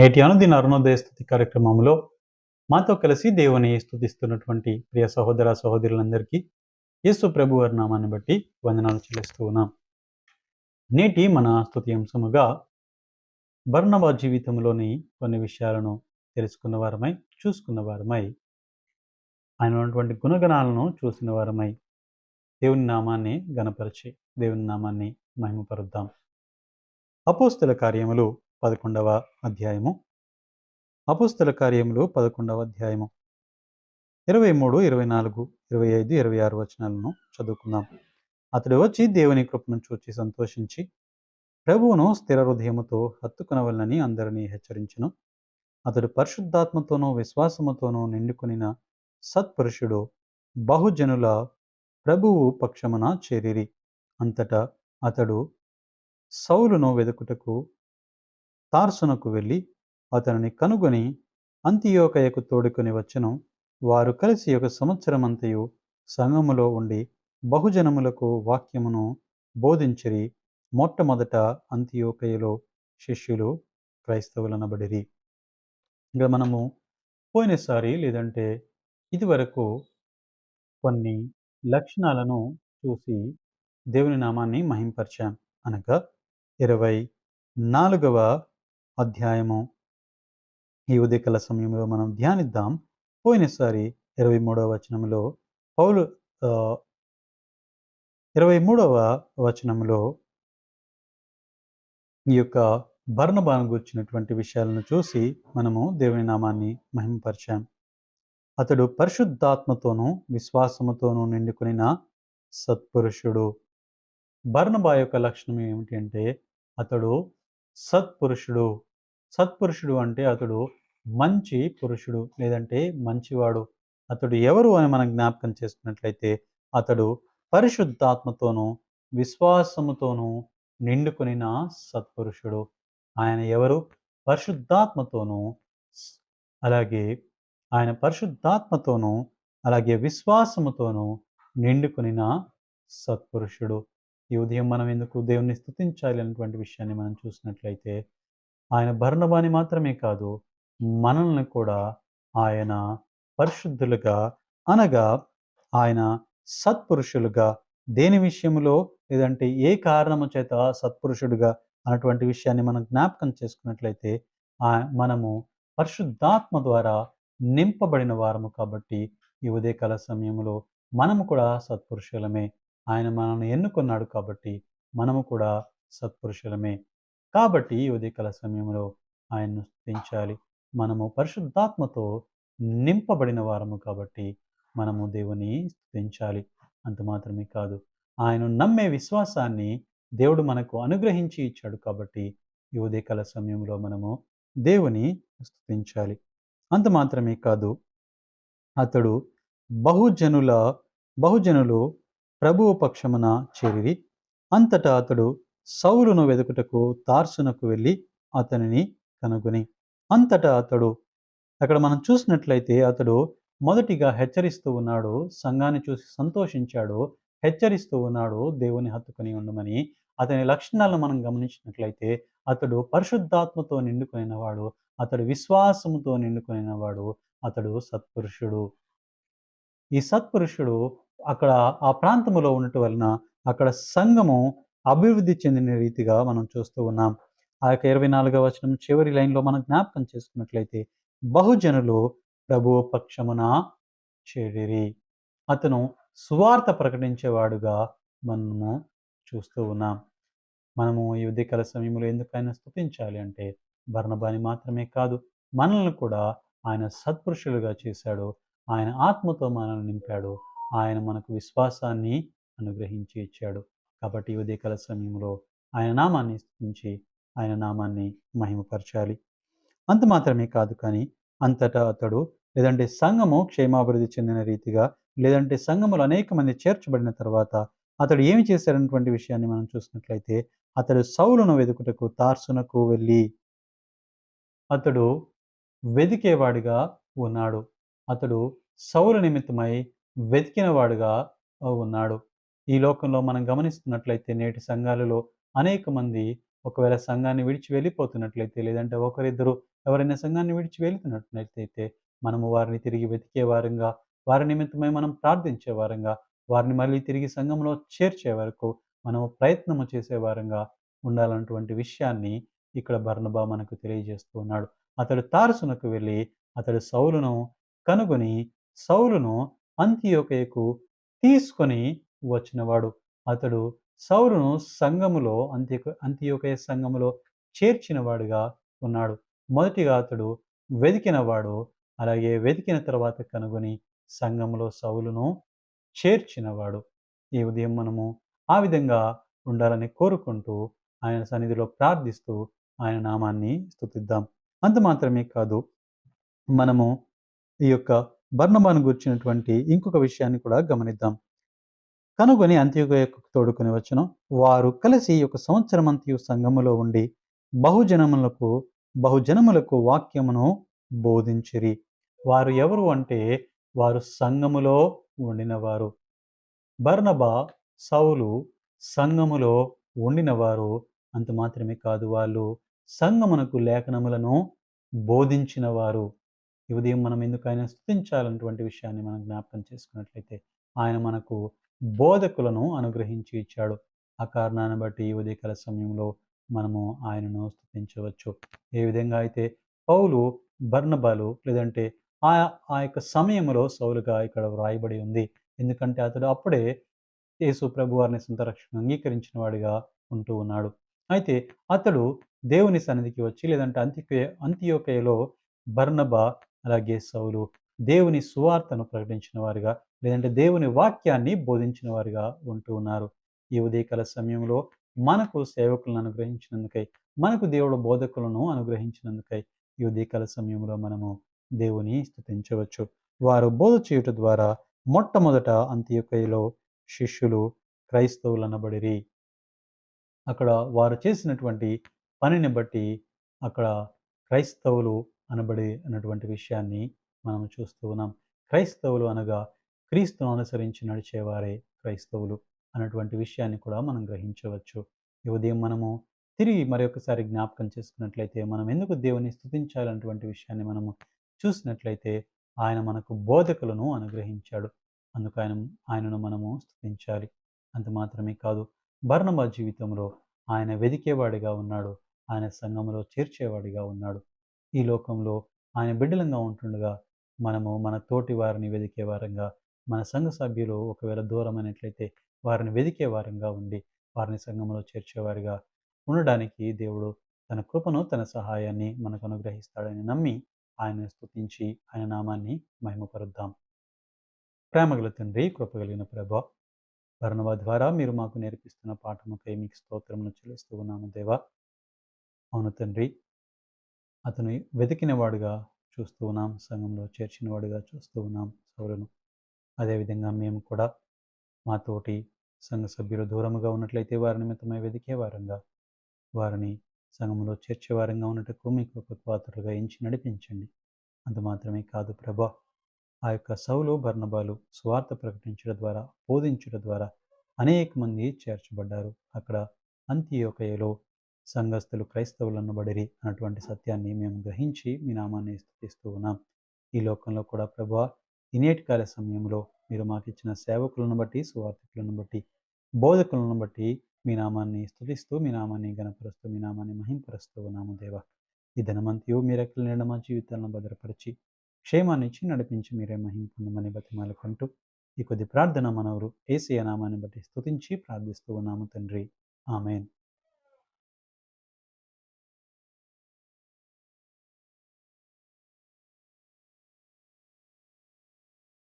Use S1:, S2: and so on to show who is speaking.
S1: నేటి అనుదిన అరుణోదయ స్థుతి కార్యక్రమంలో మాతో కలిసి దేవుని స్థుతిస్తున్నటువంటి ప్రియ సహోదర సహోదరులందరికీ యేసు ప్రభు వారి నామాన్ని బట్టి వందనాలు చెల్లిస్తూ ఉన్నాం. నేటి మన స్థుతి అంశముగా బర్ణవ జీవితంలోని కొన్ని విషయాలను తెలుసుకున్న వారమై చూసుకున్న వారమై ఆయన ఉన్నటువంటి గుణగణాలను చూసిన వారమై దేవుని నామాన్ని గణపరిచి దేవుని నామాన్ని మహిమపరుద్దాం. అపోస్తుల కార్యములు పదకొండవ అధ్యాయము. అపుస్తల కార్యములు పదకొండవ అధ్యాయము. ఇరవై మూడు ఇరవై నాలుగు ఇరవై ఐదు ఇరవై ఆరు వచనాలను చదువుకుందాం. అతడు వచ్చి దేవుని కృపను చూచి సంతోషించి ప్రభువును స్థిర హృదయముతో హత్తుకునవల్లని అందరినీ హెచ్చరించును. అతడు పరిశుద్ధాత్మతోనూ విశ్వాసముతోనూ నిండుకునిన సత్పురుషుడు బహుజనుల ప్రభువు పక్షమున చేరిరి. అంతటా అతడు సౌలును వెదుకుటకు తార్సునకు వెళ్ళి అతనిని కనుగొని అంత్యోకయకు తోడుకొని వచ్చెను. వారు కలిసి ఒక సంవత్సరమంతయు సంఘములో ఉండి బహుజనములకు వాక్యమును బోధించిరి. మొట్టమొదట అంత్యోకయలో శిష్యులు క్రైస్తవులనబడిరి. ఇంకా మనము పోయినసారి లేదంటే ఇదివరకు కొన్ని లక్షణాలను చూసి దేవుని నామాన్ని మహింపరిచాం అనగా ఇరవై నాలుగవ అధ్యాయము. ఈ ఉదయకాల సమయంలో మనం ధ్యానిద్దాం. పోయినసారి ఇరవై మూడవ వచనంలో పౌలు ఇరవై మూడవ వచనంలో ఈ యొక్క బర్ణబాను గుర్చినటువంటి విషయాలను చూసి మనము దేవుని నామాన్ని మహిమపరిచాం అతడు పరిశుద్ధాత్మతోనూ విశ్వాసముతోనూ నిండుకునిన సత్పురుషుడు. భర్ణబా యొక్క లక్షణం ఏమిటి అంటే అతడు సత్పురుషుడు. సత్పురుషుడు అంటే అతడు మంచి పురుషుడు లేదంటే మంచివాడు. అతడు ఎవరు అని మనం జ్ఞాపకం చేసుకున్నట్లయితే అతడు పరిశుద్ధాత్మతోనూ విశ్వాసముతోనూ నిండుకొనిన సత్పురుషుడు. ఆయన ఎవరు? పరిశుద్ధాత్మతోనూ అలాగే ఆయన పరిశుద్ధాత్మతోనూ అలాగే విశ్వాసముతోనూ నిండుకొనిన సత్పురుషుడు. ఈ ఉదయం మనం ఎందుకు దేవుణ్ణి స్థుతించాలి అనేటువంటి విషయాన్ని మనం చూసినట్లయితే ఆయన భరణబాని మాత్రమే కాదు మనల్ని కూడా ఆయన పరిశుద్ధులుగా అనగా ఆయన సత్పురుషులుగా దేని విషయంలో లేదంటే ఏ కారణము చేత సత్పురుషుడుగా అన్నటువంటి విషయాన్ని మనం జ్ఞాపకం చేసుకున్నట్లయితే మనము పరిశుద్ధాత్మ ద్వారా నింపబడిన వారము కాబట్టి ఈ ఉదయకాల సమయంలో మనము కూడా సత్పురుషులమే. ఆయన మనల్ని ఎన్నుకున్నాడు కాబట్టి మనము కూడా సత్పురుషులమే. కాబట్టి ఈ ఉదయకాల సమయంలో ఆయన్ను స్థుతించాలి. మనము పరిశుద్ధాత్మతో నింపబడిన వారము కాబట్టి మనము దేవుని స్థుతించాలి. అంత మాత్రమే కాదు ఆయన నమ్మే విశ్వాసాన్ని దేవుడు మనకు అనుగ్రహించి ఇచ్చాడు కాబట్టి ఈ ఉదయకాల సమయంలో మనము దేవుని స్థుతించాలి. అంత మాత్రమే కాదు అతడు బహుజనుల బహుజనులు ప్రభువు పక్షమున చేరిరి. అంతటా అతడు సౌలును వెతుకుటకు తార్సునకు వెళ్ళి అతనిని కనుగొని. అంతటా అతడు అక్కడ మనం చూసినట్లయితే అతడు మొదటిగా హెచ్చరిస్తూ ఉన్నాడు సంఘాన్ని చూసి సంతోషించాడు హెచ్చరిస్తూ ఉన్నాడు దేవుని హత్తుకొని ఉండమని. అతని లక్షణాలను మనం గమనించినట్లయితే అతడు పరిశుద్ధాత్మతో నిండుకొనిన వాడు అతడు విశ్వాసముతో నిండుకొనిన వాడు అతడు సత్పురుషుడు. ఈ సత్పురుషుడు అక్కడ ఆ ప్రాంతములో ఉండటం వలన అక్కడ సంఘము అభివృద్ధి చెందిన రీతిగా మనం చూస్తూ ఉన్నాం. ఆ యొక్క ఇరవై నాలుగవ వచనం చివరి లైన్లో మనం జ్ఞాపకం చేసుకున్నట్లయితే బహుజనులు ప్రభు పక్షమున చేరిరి. అతను సువార్త ప్రకటించేవాడుగా మనము చూస్తూ ఉన్నాం. మనము ఈ ఉదయకాల సమయంలో ఎందుకైనా స్థుతించాలి అంటే బర్ణబాని మాత్రమే కాదు మనల్ని కూడా ఆయన సత్పురుషులుగా చేశాడు. ఆయన ఆత్మతో మనల్ని నింపాడు. ఆయన మనకు విశ్వాసాన్ని అనుగ్రహించి ఇచ్చాడు. కాబట్టి ఉదయకాల సమయంలో ఆయన నామాన్ని స్థుతించి ఆయన నామాన్ని మహిమపరచాలి. అంత మాత్రమే కాదు కానీ అంతటా అతడు లేదంటే సంఘము క్షేమాభివృద్ధి చెందిన రీతిగా లేదంటే సంఘములు అనేక మంది చేర్చబడిన తర్వాత అతడు ఏమి చేశాడన్నటువంటి విషయాన్ని మనం చూసినట్లయితే అతడు సౌలును వెతుకుటకు తార్సునకు వెళ్ళి అతడు వెదికేవాడిగా ఉన్నాడు. అతడు సౌలు నిమిత్తమై వెతికినవాడుగా ఉన్నాడు. ఈ లోకంలో మనం గమనిస్తున్నట్లయితే నేటి సంఘాలలో అనేక మంది ఒకవేళ సంఘాన్ని విడిచి వెళ్ళిపోతున్నట్లయితే లేదంటే ఒకరిద్దరు ఎవరైనా సంఘాన్ని విడిచి వెళుతున్నట్లయితే మనము వారిని తిరిగి వెతికే వారంగా వారి నిమిత్తమై మనం ప్రార్థించే వారంగా వారిని మళ్ళీ తిరిగి సంఘంలో చేర్చే వరకు మనము ప్రయత్నము చేసే వారంగా ఉండాలన్నటువంటి విషయాన్ని ఇక్కడ బర్ణబా మనకు తెలియజేస్తూ ఉన్నాడు. అతడు తారసునకు వెళ్ళి అతడు సౌలును కనుగొని సౌలును అంత్యోకయకు తీసుకొని వచ్చినవాడు. అతడు సౌరును సంఘములో అంత్య అంత్యోకయ సంఘములో చేర్చినవాడుగా ఉన్నాడు. మొదటిగా అతడు వెతికినవాడు అలాగే వెతికిన తర్వాత కనుగొని సంఘములో సౌలును చేర్చినవాడు. ఈ ఉదయం మనము ఆ విధంగా ఉండాలని కోరుకుంటూ ఆయన సన్నిధిలో ప్రార్థిస్తూ ఆయన నామాన్ని స్తుతిద్దాం. అంత మాత్రమే కాదు మనము ఈ యొక్క బర్ణబాను గుర్చినటువంటి ఇంకొక విషయాన్ని కూడా గమనిద్దాం. కనుగొని అంత్యోగయకు తోడుకొని వచ్చును వారు కలిసి ఒక సంవత్సరం అంత్యు సంఘములో ఉండి బహుజనములకు బహుజనములకు వాక్యమును బోధించిరి. వారు ఎవరు అంటే వారు సంఘములో ఉండినవారు. బర్ణబ సౌలు సంఘములో ఉండినవారు అంత మాత్రమే కాదు వాళ్ళు సంఘమునకు లేఖనములను బోధించినవారు. ఈ ఉదయం మనం ఎందుకు ఆయన స్థుతించాలన్నటువంటి విషయాన్ని మనం జ్ఞాపకం చేసుకున్నట్లయితే ఆయన మనకు బోధకులను అనుగ్రహించి ఇచ్చాడు. ఆ కారణాన్ని బట్టి ఈ ఉదయకాల సమయంలో మనము ఆయనను స్థుతించవచ్చు ఏ విధంగా అయితే పౌలు బర్ణబాలు లేదంటే ఆ ఆ యొక్క సమయంలో సౌలుగా ఇక్కడ వ్రాయబడి ఉంది. ఎందుకంటే అతడు అప్పుడే యేసు ప్రభు వారిని సొంత రక్షణ అంగీకరించిన వాడిగా ఉంటూ ఉన్నాడు. అయితే అతడు దేవుని సన్నిధికి వచ్చి లేదంటే అంత్యకయ అంత్యోకయలో బర్ణబ అలాగే సౌలు దేవుని సువార్తను ప్రకటించిన వారుగా లేదంటే దేవుని వాక్యాన్ని బోధించిన వారుగా ఉంటూ ఉన్నారు. ఈ ఉదయకాల సమయంలో మనకు సేవకులను అనుగ్రహించినందుకై మనకు దేవుడు బోధకులను అనుగ్రహించినందుకై ఈ ఉదయకాల సమయంలో మనము దేవుని స్థుతించవచ్చు. వారు బోధ చేయుట ద్వారా మొట్టమొదట అంత్యకయలో శిష్యులు క్రైస్తవులు అనబడిరి అక్కడ వారు చేసినటువంటి పనిని బట్టి అక్కడ క్రైస్తవులు అనబడి అన్నటువంటి విషయాన్ని మనం చూస్తూ ఉన్నాం. క్రైస్తవులు అనగా క్రీస్తును అనుసరించి నడిచేవారే క్రైస్తవులు అన్నటువంటి విషయాన్ని కూడా మనం గ్రహించవచ్చు. ఈ ఉదయం మనము తిరిగి మరొకసారి జ్ఞాపకం చేసుకున్నట్లయితే మనం ఎందుకు దేవుని స్థుతించాలన్నటువంటి విషయాన్ని మనము చూసినట్లయితే ఆయన మనకు బోధకులను అనుగ్రహించాడు. అందుకు ఆయన ఆయనను మనము స్థుతించాలి అంత మాత్రమే కాదు బర్ణబా జీవితంలో ఆయన వెదికేవాడిగా ఉన్నాడు. ఆయన సంఘంలో చేర్చేవాడిగా ఉన్నాడు. ఈ లోకంలో ఆయన బిడ్డలంగా ఉంటుండగా మనము మన తోటి వారిని వెదికే వారంగా మన సంఘ సభ్యులు ఒకవేళ దూరమైనట్లయితే వారిని వెదికే వారంగా ఉండి వారిని సంఘంలో చేర్చేవారిగా ఉండడానికి దేవుడు తన కృపను తన సహాయాన్ని మనకు అనుగ్రహిస్తాడని నమ్మి ఆయన స్థుతించి ఆయన నామాన్ని మహిమపరుద్దాం. ప్రేమగల తండ్రి కృపగలిగిన ప్రభ వర్ణవ ద్వారా మీరు మాకు నేర్పిస్తున్న పాఠముకై మీకు స్తోత్రమును చెల్లిస్తూ ఉన్నాము దేవా. అవును తండ్రి అతను వెతికినవాడుగా చూస్తూ ఉన్నాం. సంఘంలో చేర్చినవాడుగా చూస్తూ ఉన్నాం సౌలను. అదేవిధంగా మేము కూడా మాతోటి సంఘ సభ్యులు దూరముగా ఉన్నట్లయితే వారి నిమిత్తమై వెదికే వారంగా వారిని సంఘంలో చేర్చే వారంగా ఉన్నట్టుకు మీకు ఒక పాత్రలుగా ఎంచి నడిపించండి. అంత మాత్రమే కాదు ప్రభా ఆ యొక్క సౌలు బర్ణబాలు స్వార్థ ప్రకటించడం ద్వారా బోధించడం ద్వారా అనేక మంది చేర్చబడ్డారు. అక్కడ అంత్యోకయలో సంఘస్థులు క్రైస్తవులను బడిరి అన్నటువంటి సత్యాన్ని మేము గ్రహించి మీ నామాన్ని స్థుతిస్తూ ఉన్నాం. ఈ లోకంలో కూడా ప్రభా ఈ నేటి కాల సమయంలో మీరు మాకు ఇచ్చిన సేవకులను బట్టి సువార్థకులను బట్టి బోధకులను బట్టి మీ నామాన్ని స్థుతిస్తూ మీ నామాన్ని గణపరుస్తూ మీ నామాన్ని మహింపరుస్తూ ఉన్నాము దేవ. ఈ ధనమంతియు మీరు రెక్కల నీడ మా జీవితాలను భద్రపరిచి క్షేమాన్నిచ్చి నడిపించి మీరే మహింపొందమని బతిమాలుకుంటూ ఈ కొద్ది ప్రార్థన మనవరు ఏసీ నామాన్ని బట్టి స్థుతించి ప్రార్థిస్తూ ఉన్నాము తండ్రి. ఆమెన్.